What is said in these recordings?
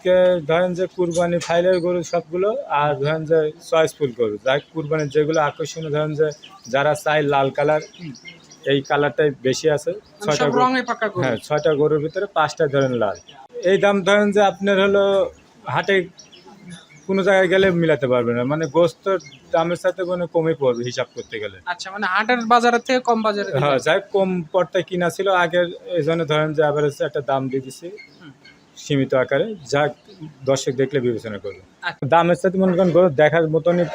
আজকে ধরেন যে কুরবানি ফাইলের গরু সবগুলো আর ধরেন যে চয়েসফুল গরু যাই কুরবানির যেগুলো আকর্ষণীয় ধরেন যে যারা চায় লাল কালার এই কালারটাই বেশি আছে মানে ছয়টা হ্যাঁ ছয়টা গরুর ভিতরে পাঁচটা ধরেন লাল এই দাম ধরেন যে আপনার হলো হাটে কোনো জায়গায় গেলে মিলাতে পারবে না মানে গোস্ত দামের সাথে কোনো কমে পড়বে হিসাব করতে গেলে আচ্ছা মানে হাটের বাজারের থেকে কম বাজারে। হ্যাঁ যাই কম পড়তে কিনা ছিল আগের এই জন্য ধরেন যে অ্যাভারেজ একটা দাম দিয়ে দিছি। সীমিত আকারে যা দর্শক দেখলে বিবেচনা করবে। আচ্ছা। দামের সাথে মনে করেন গরু দেখার মতনই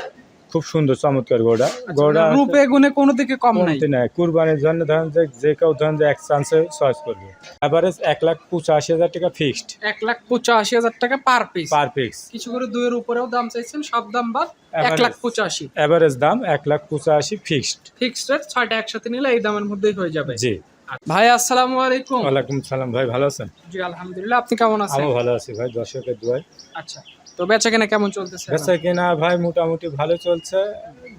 খুব সুন্দর চমৎকার গোড়া আচ্ছা, গোড়া মানে রূপে গুণে কোনো দিকে কম নাই। নাই। কুরবানির জন্য ধরেন যে যে কেউ ধরেন যে এক চান্সে চয়েস করবে। অ্যাভারেজ এক লাখ পঁচাশি হাজার টাকা ফিক্সড এক লাখ পঁচাশি হাজার টাকা পার পিস পার পিক্স কিছু করে দুইয়ের উপরেও দাম চাইছেন সব দাম বাদ এক লাখ পঁচাশি। অ্যাভারেজ দাম এক লাখ পঁচাশি ফিক্সড ফিক্সড রেট ছয়টা একসাথে নিলে এই দামের মধ্যেই হয়ে যাবে। জি। ভাই আসসালামু আলাইকুম। ওয়ালাইকুম সালাম। ভাই ভালো আছেন? জি আলহামদুলিল্লাহ। আপনি কেমন আছেন? আমিও ভালো আছি ভাই দর্শকের দুয়ায়। আচ্ছা। তো বেচা কেনা কেমন চলতেছে? বেচা কেনা ভাই মোটামুটি ভালো চলছে।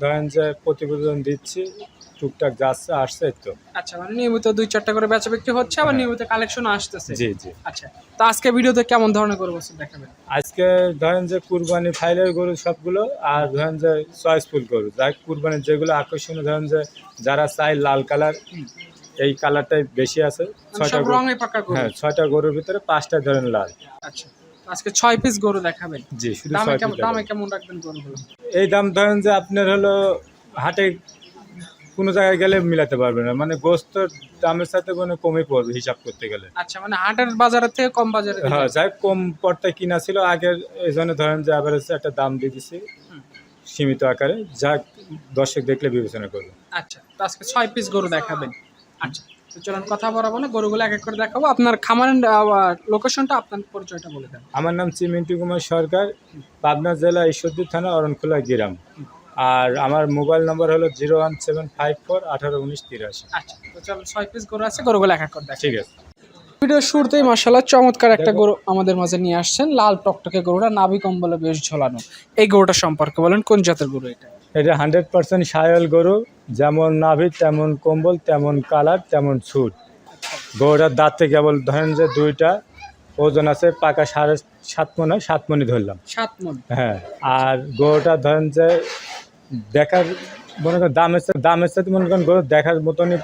ধরেন যে প্রতিবেদন দিচ্ছি টুকটাক যাচ্ছে আসছে তো। আচ্ছা মানে নিয়মিত দুই চারটা করে বেচা বিক্রি হচ্ছে আবার হ্যাঁ। নিয়মিত কালেকশন আসতেছে। জি জি। আচ্ছা। তো আজকে ভিডিওতে কেমন ধরনের গরু বস্তু দেখাবেন? আজকে ধরেন যে কুরবানি ফাইলের গরু সবগুলো আর ধরেন যে চয়েসফুল গরু। যাই কুরবানির যেগুলো আকর্ষণীয় ধরেন যে যারা চায় লাল কালার এই কালারটাই বেশি আছে। মানে ছয়টা হ্যাঁ ছয়টা গরুর ভিতরে পাঁচটা ধরেন লাল। আচ্ছা। আজকে ছয় পিস গরু দেখাবেন। জি শুধু দামে কেমন রাখবেন গরুগুলো এই দাম ধরেন যে আপনার হলো হাটে কোনো জায়গায় গেলে মিলাতে পারবে না। মানে গোস্ত দামের সাথে কোনো কমই পড়বে হিসাব করতে গেলে। আচ্ছা মানে হাটের বাজারের থেকে কম বাজারে। হ্যাঁ যাই কম পড়তে কিনা ছিল আগের এই জন্য ধরেন যে অ্যাভারেজ একটা দাম দিয়ে দিছি। সীমিত আকারে। যা দর্শক দেখলে বিবেচনা করবে। আচ্ছা তো আজকে ছয় পিস গরু দেখাবেন। আচ্ছা তো চলুন কথা বলাবো না গরুগুলো এক এক করে দেখাবো। আপনার খামারের লোকেশনটা আপনার পরিচয়টা বলে দেন। আমার নাম চিমিন্টু কুমার সরকার পাবনা জেলা ঈশ্বরদী থানা অরণখোলা গ্রাম। আর আমার মোবাইল নম্বর হলো zero one seven five four আঠারো উনিশ তিরাশি। আচ্ছা তো চলুন ছয় পিস গরু আছে গরুগুলো এক এক করে দেখাবো ঠিক আছে। ভিডিও শুরুতেই মাসাল্লাহ চমৎকার একটা গরু আমাদের মাঝে নিয়ে আসছেন লাল টকটকে গরুটা নাভি কম্বলে বেশ ঝোলানো। এই গরুটা সম্পর্কে বলেন কোন জাতের গরু এটা? এটা হান্ড্রেড পার্সেন্ট সায়ল গরু যেমন নাভি তেমন কম্বল তেমন কালার তেমন ছুট গরুটার দাঁতে কেবল ধরেন যে দুইটা ওজন আছে পাকা সাড়ে সাত মনে সাত মনে ধরলাম। সাত মন। হ্যাঁ আর গরুটা ধরেন যে দেখার মনে করেন দামের সাথে দামের সাথে মনে করেন গরু দেখার মতনই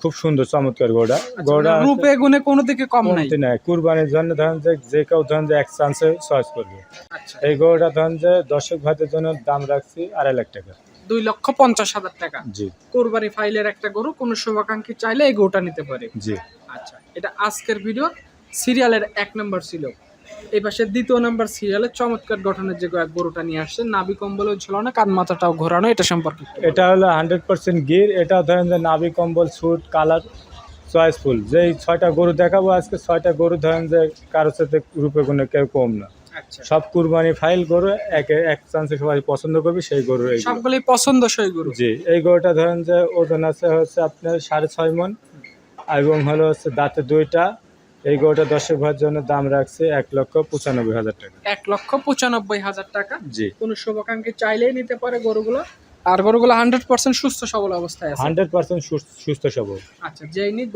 খুব সুন্দর চমৎকার গরুটা। গরুটা মানে রূপে গুণে কোনো দিকে কম নাই। নাই। কুরবানির জন্য ধরেন যে যে কেউ ধরেন যে এক চান্সে চয়েস করবে। আচ্ছা। এই গরুটা ধরেন যে দর্শক ভাইদের জন্য দাম রাখছি আড়াই লাখ টাকা। দুই লক্ষ পঞ্চাশ হাজার টাকা। জি। কোরবানি ফাইলের একটা গরু কোনো শুভাকাঙ্ক্ষী চাইলে এই গরুটা নিতে পারে। জি। আচ্ছা এটা আজকের ভিডিও সিরিয়ালের এক নম্বর ছিল। এই পাশে দ্বিতীয় নাম্বার সিরিয়ালে চমৎকার গঠনের যে গরুটা নিয়ে আসছে নাভি কম্বলও ঝোলানো কান মাথাটাও ঘোরানো এটা সম্পর্কে এটা হলো হান্ড্রেড পার্সেন্ট গির এটা ধরেন যে নাভি কম্বল স্যুট কালার চয়েসফুল যেই ছয়টা গরু দেখাবো আজকে ছয়টা গরু ধরেন যে কারোর সাথে রূপে কোনো কেউ কম না। সব কুরবানি ফাইল গরু এক এক চান্সে সবাই পছন্দ করবে সেই গরু এই সবগুলোই পছন্দসই গরু? জি এই গরুটা ধরেন যে ওজন আছে হচ্ছে আপনার সাড়ে ছয় মন এবং হলো হচ্ছে দাঁতে দুইটা। এই গরুটা দর্শক ভাইয়ের জন্য দাম রাখছে এক লক্ষ পঁচানব্বই হাজার টাকা। এক লক্ষ পঁচানব্বই হাজার টাকা। জি। কোনো শুভাকাঙ্ক্ষী চাইলেই নিতে পারে গরুগুলো। আর গরুগুলো হান্ড্রেড পার্সেন্ট সুস্থ সবল অবস্থায় আছে? হান্ড্রেড পার্সেন্ট সুস্থ সবল। আচ্ছা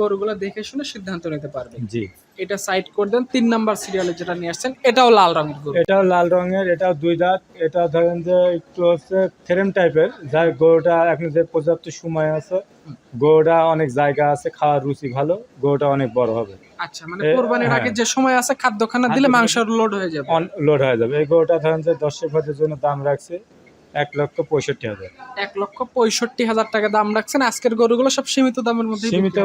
গরুগুলো দেখে শুনে সিদ্ধান্ত নিতে পারবে। জি। এটা সাইড করে দেন তিন নাম্বার সিরিয়ালে যেটা নিয়ে আসছেন এটাও লাল রঙের গরু। এটাও লাল রঙের এটাও দুই দাঁত এটা ধরেন যে একটু হচ্ছে ফ্রেম টাইপের যার গরুটা এখন যে পর্যাপ্ত সময় আছে গরুটা অনেক জায়গা আছে খাওয়ার রুচি ভালো গরুটা অনেক বড় হবে। আচ্ছা মানে কোরবানির হ্যাঁ। আগে যে সময় আছে খাদ্যখানা দিলে মাংস লোড হয়ে যাবে। লোড হয়ে যাবে। এই গরুটা ধরেন যে দর্শক ভাইদের জন্য দাম রাখছে এক লক্ষ পঁয়ষট্টি হাজার। এক লক্ষ পঁয়ষট্টি হাজার টাকা দাম রাখছেন। আজকের গরুগুলো সব সীমিত দামের মধ্যে সীমিত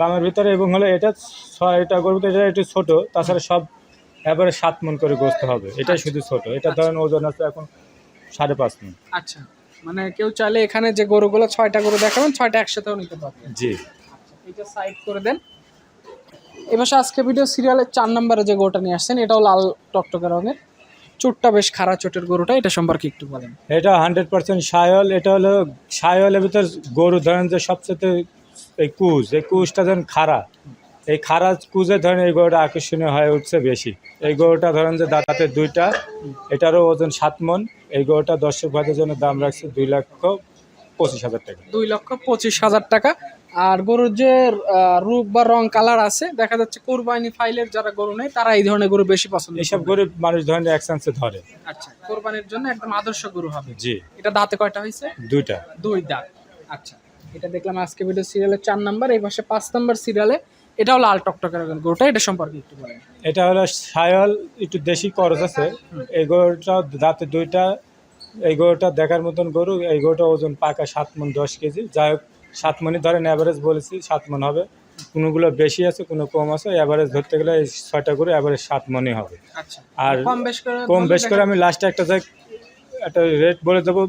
দামের ভিতরে এবং হলো এটা ছয়টা গরু তো এটা একটু ছোট তাছাড়া সব এবারে সাত মন করে গোস্ত হবে। এটাই শুধু ছোট। এটা ধরেন ওজন আছে এখন সাড়ে পাঁচ মন। আচ্ছা। মানে কেউ চাইলে এখানে যে গরুগুলো ছয়টা গরু দেখাবেন ছয়টা একসাথেও নিতে পারবেন। জি। আচ্ছা এটা সাইড করে দেন। এবার আজকে ভিডিও সিরিয়ালের চার নম্বরে যে গরুটা নিয়ে আসছেন এটাও লাল টকটকে রঙের। চোটটা বেশ খাড়া চোটের গরুটা এটা সম্পর্কে একটু বলেন। এটা হান্ড্রেড পার্সেন্ট সায়ল এটা হলো সায়লের ভিতর গরু ধরেন যে সবচেয়ে এই কুজ এই কুজটা ধরেন খাড়া। এই খাড়া কুজে ধরেন এই গরুটা আকর্ষণীয় হয়ে উঠছে বেশি। এই গরুটা ধরেন যে দাঁতাতে দুইটা এটারও ওজন সাত মন এই গরুটা দর্শক ভাইদের জন্য দাম রাখছে দুই লক্ষ পঁচিশ হাজার টাকা। দুই লক্ষ পঁচিশ হাজার টাকা। আর গরুর যে রূপ বা রং কালার আছে দেখা যাচ্ছে কোরবানি ফাইলের যারা গরু নেই তারা এই ধরনের গরু বেশি পছন্দ এইসব। গরিব মানুষ ধরেন এক চান্সে ধরে। আচ্ছা কোরবানির জন্য একদম আদর্শ গরু হবে। জি। এটা দাঁতে কয়টা হয়েছে? দুইটা। দুই দাঁত। আচ্ছা এটা দেখলাম আজকে ভিডিও সিরিয়ালের চার নাম্বার এই পাশে পাঁচ নাম্বার সিরিয়ালে এটা হলো লাল টকটকের গরুটা এটা সম্পর্কে একটু বলেন। এটা হলো সায়ল একটু দেশি খরচ আছে। এই গরুটা দাঁতে দুইটা এই গরুটা দেখার মতন গরু এই গরুটা ওজন পাকা সাত মন দশ কেজি। যাই হোক সাত মনই ধরেন অ্যাভারেজ বলেছি সাত মন হবে। কোনোগুলো বেশি আছে কোনো কম আছে অ্যাভারেজ ধরতে গেলে এই ছয়টা করে অ্যাভারেজ সাত মনই হবে। আচ্ছা। আর কম বেশ করে কম বেশ করে আমি লাস্টে একটা যাই একটা রেট বলে দেবো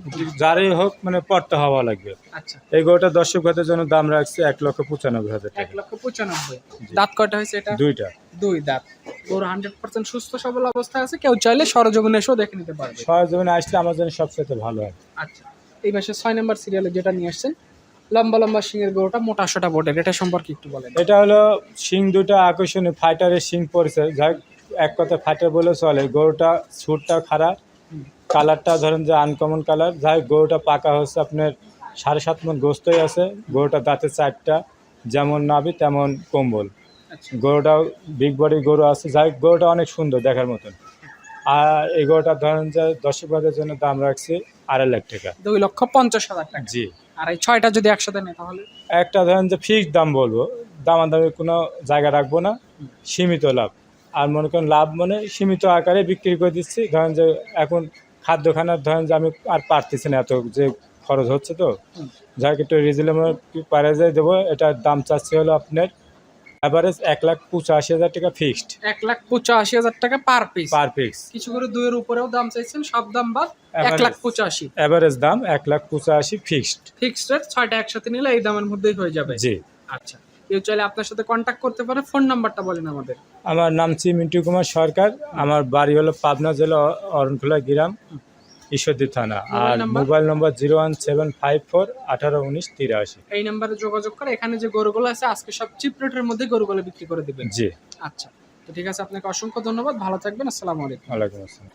যারই হোক মানে পড়তে হওয়া লাগবে। আচ্ছা। এই গোটা দর্শক ভাতের জন্য দাম রাখছে এক লক্ষ পঁচানব্বই হাজার এক লক্ষ পঁচানব্বই। দাঁত কয়টা হয়েছে এটা? দুইটা। দুই দাঁত। গরু হান্ড্রেড পার্সেন্ট সুস্থ সবল অবস্থায় আছে? কেউ চাইলে সরজমিনে এসেও দেখে নিতে পারবে। সরজমিনে আসলে আমার জন্য সবচেয়ে ভালো হয়। আচ্ছা। এই পাশে ছয় নম্বর সিরিয়ালে যেটা নিয়ে আসছেন লম্বা লম্বা সিংয়ের গরুটা মোটা সোটা বোর্ডের এটা সম্পর্কে একটু বলেন। এটা হলো শিং দুটো আকর্ষণীয়। ফাইটারের শিং পড়েছে। যাই এক কথা ফাইটার বলে চলে। গরুটা সুটটা খারাপ। কালারটা ধরেন যে আনকমন কালার যাই গরুটা পাকা হচ্ছে আপনার সাড়ে সাত মন গোস্তই আছে। গরুটা দাঁতে চারটা। যেমন নাবি তেমন কম্বল। আচ্ছা। গরুটাও বিগ বডি গরু আছে। যাই গরুটা অনেক সুন্দর দেখার মতন। আর এই গরুটা ধরেন যে দর্শক ভাইদের জন্য দাম রাখছি আড়াই লাখ টাকা। দুই লক্ষ পঞ্চাশ হাজার টাকা। জি। আর এই ছয়টা যদি একসাথে নেয় তাহলে? একটা ধরেন যে ফিক্সড দাম বলব দামাদামি কোনো জায়গা রাখব না সীমিত লাভ। আর মনে করেন লাভ মানে সীমিত আকারে বিক্রি করে দিচ্ছি ধরেন যে এখন খাদ্যখানার ধরেন যে আমি আর পারতেছি না এত যে খরচ হচ্ছে তো। যাকে একটু রিজনেবল প্রাইজে দেবো এটার দাম চাচ্ছি হলো আপনার অ্যাভারেজ এক লাখ পঁচাশি হাজার টাকা ফিক্সড এক লাখ পঁচাশি হাজার টাকা পার পিস পার পিক্স কিছু করে দুইয়ের উপরেও দাম চাইছেন সব দাম বাদ এক লাখ পঁচাশি। অ্যাভারেজ দাম এক লাখ পঁচাশি ফিক্সড ফিক্সড রেট ছয়টা একসাথে নিলে এই দামের মধ্যেই হয়ে যাবে। জি। আচ্ছা কেউ চাইলে আপনার সাথে কন্ট্যাক্ট করতে পারে ফোন নাম্বারটা বলেন আমাদের। আমার নাম শ্রী মিন্টু কুমার সরকার আমার বাড়ি হলো পাবনা জেলা অরণখোলা গ্রাম। ঈশ্বরদী থানা। আর মোবাইল নম্বর zero one seven five four আঠারো উনিশ তিরাশি। এই নাম্বারে যোগাযোগ করে এখানে যে গরুগুলো আছে আজকে সব চিপ রেটের মধ্যে গরুগুলো বিক্রি করে দেবেন। জি। আচ্ছা তো ঠিক আছে আপনাকে অসংখ্য ধন্যবাদ। ভালো থাকবেন আসসালামু আলাইকুম। ওয়ালাইকুম আসসালাম।